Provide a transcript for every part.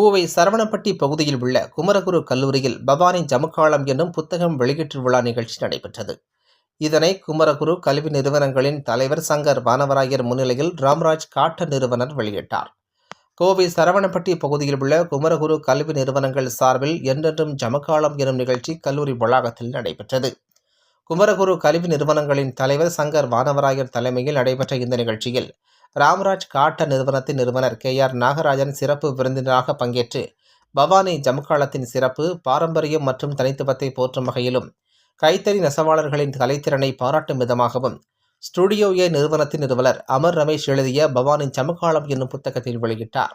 கோவை சரவணப்பட்டி பகுதியில் உள்ள குமரகுரு கல்லூரியில் பவானி ஜமுக்காலம் என்னும் புத்தகம் வெளியீட்டு விழா நிகழ்ச்சி நடைபெற்றது. இதனை குமரகுரு கல்வி நிறுவனங்களின் தலைவர் சங்கர் வானவராயர் முன்னிலையில் ராம்ராஜ் காட்ட நிறுவனர் வெளியிட்டார். கோவை சரவணப்பட்டி பகுதியில் உள்ள குமரகுரு கல்வி நிறுவனங்கள் சார்பில் என்றென்றும் ஜமக்காலம் எனும் நிகழ்ச்சி கல்லூரி வளாகத்தில் நடைபெற்றது. குமரகுரு கல்வி நிறுவனங்களின் தலைவர் சங்கர் வானவராயர் தலைமையில் நடைபெற்ற இந்த நிகழ்ச்சியில் ராம்ராஜ் காட்ட நிறுவனத்தின் நிறுவனர் கே ஆர் நாகராஜன் சிறப்பு விருந்தினராக பங்கேற்று பவானி ஜமுக்காலத்தின் சிறப்பு பாரம்பரியம் மற்றும் தனித்துவத்தை போற்றும் வகையிலும் கைத்தறி நெசவாளர்களின் கலைத்திறனை பாராட்டும் விதமாகவும் ஸ்டுடியோ ஏ நிறுவனத்தின் நிறுவனர் அமர் ரமேஷ் எழுதிய பவானி ஜமுக்காலம் என்னும் புத்தகத்தில் வெளியிட்டார்.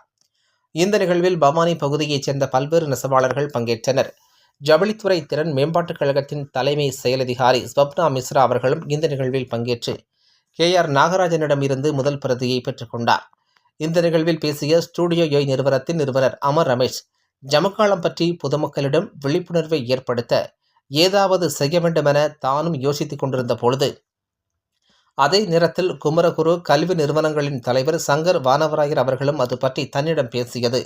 இந்த நிகழ்வில் பவானி பகுதியைச் சேர்ந்த பல்வேறு நெசவாளர்கள் பங்கேற்றனர். ஜவுளித்துறை திறன் மேம்பாட்டுக் கழகத்தின் தலைமை செயலதிகாரி ஸ்வப்னா மிஸ்ரா அவர்களும் இந்த நிகழ்வில் பங்கேற்று கே ஆர் நாகராஜனிடம் இருந்து முதல் பிரதியை பெற்றுக்கொண்டார் இந்த நிகழ்வில் பேசிய ஸ்டூடியோ யோய் நிறுவனத்தின் நிறுவனர் அமர் ரமேஷ் ஜமக்காலம் பற்றி பொதுமக்களிடம் விழிப்புணர்வை ஏற்படுத்த ஏதாவது செய்ய வேண்டுமென தானும் யோசித்துக் கொண்டிருந்த பொழுது அதே நேரத்தில் குமரகுரு கல்வி நிறுவனங்களின் தலைவர் சங்கர் வானவராயர் அவர்களும் அது பற்றி தன்னிடம் பேசியது.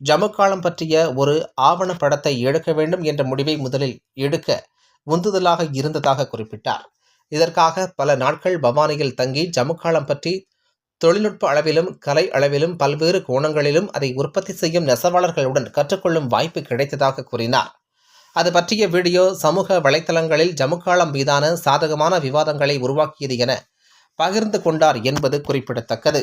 ஜமுக்காலம் பற்றிய ஒரு ஆவண படத்தை எடுக்க வேண்டும் என்ற முடிவை முதலில் எடுக்க உந்துதலாக இருந்ததாக குறிப்பிட்டார். இதற்காக பல நாட்கள் பவானியில் தங்கி ஜமுக்காலம் பற்றி தொழில்நுட்ப அளவிலும் கலை அளவிலும் பல்வேறு கோணங்களிலும் அதை உற்பத்தி செய்யும் நெசவாளர்களுடன் கற்றுக்கொள்ளும் வாய்ப்பு கிடைத்ததாக கூறினார். அது பற்றிய வீடியோ சமூக வலைத்தளங்களில் ஜமுக்காலம் மீதான சாதகமான விவாதங்களை உருவாக்கியது என பகிர்ந்து கொண்டார் என்பது குறிப்பிடத்தக்கது.